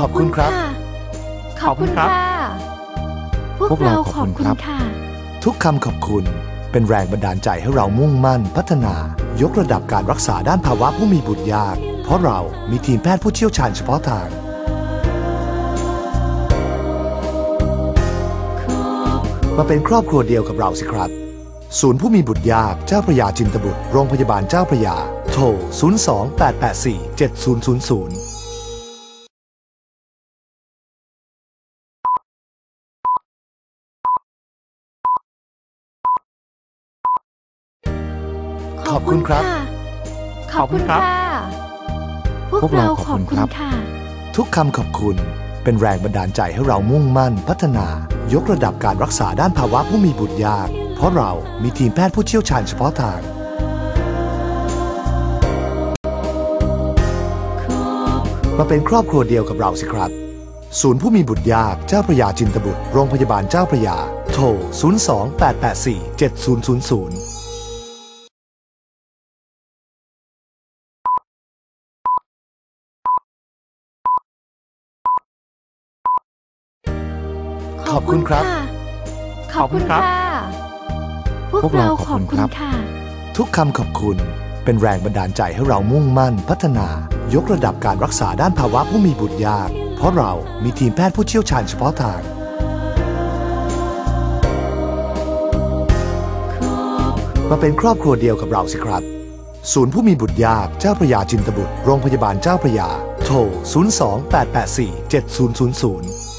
ขอบคุณครับ ขอบคุณค่ะพวกเราขอบคุณค่ะ ทุกคำขอบคุณเป็นแรงบันดาลใจให้เรามุ่งมั่น พัฒนา ยกระดับการรักษาด้านภาวะผู้มีบุตรยาก เพราะเรามีทีมแพทย์ผู้เชี่ยวชาญเฉพาะทางมาเป็นครอบครัวเดียวกับเราสิครับ ศูนย์ผู้มีบุตรยากเจ้าพระยาจินตบุตร โรงพยาบาลเจ้าพระยา โทร 028847000 ขอบคุณครับ ขอบคุณค่ะพวกเราขอบคุณค่ะทุกคำขอบคุณเป็นแรงบันดาลใจให้เรามุ่งมั่น พัฒนา ยกระดับการรักษาด้านภาวะผู้มีบุตรยาก เพราะเรามีทีมแพทย์ผู้เชี่ยวชาญเฉพาะทางมาเป็นครอบครัวเดียวกับเราสิครับ ศูนย์ผู้มีบุตรยาก เจ้าพระยาจินตบุตร โรงพยาบาลเจ้าพระยา โทร 028847000 ขอบคุณครับ ขอบคุณค่ะพวกเราขอบคุณค่ะทุกคำขอบคุณเป็นแรงบันดาลใจให้เรามุ่งมั่น พัฒนายกระดับการรักษาด้านภาวะผู้มีบุตรยาก เพราะเรามีทีมแพทย์ผู้เชี่ยวชาญเฉพาะทางมาเป็นครอบครัวเดียวกับเราสิครับ ศูนย์ผู้มีบุตรยากเจ้าพระยาจินตบุตร โรงพยาบาลเจ้าพระยา โทร 028847000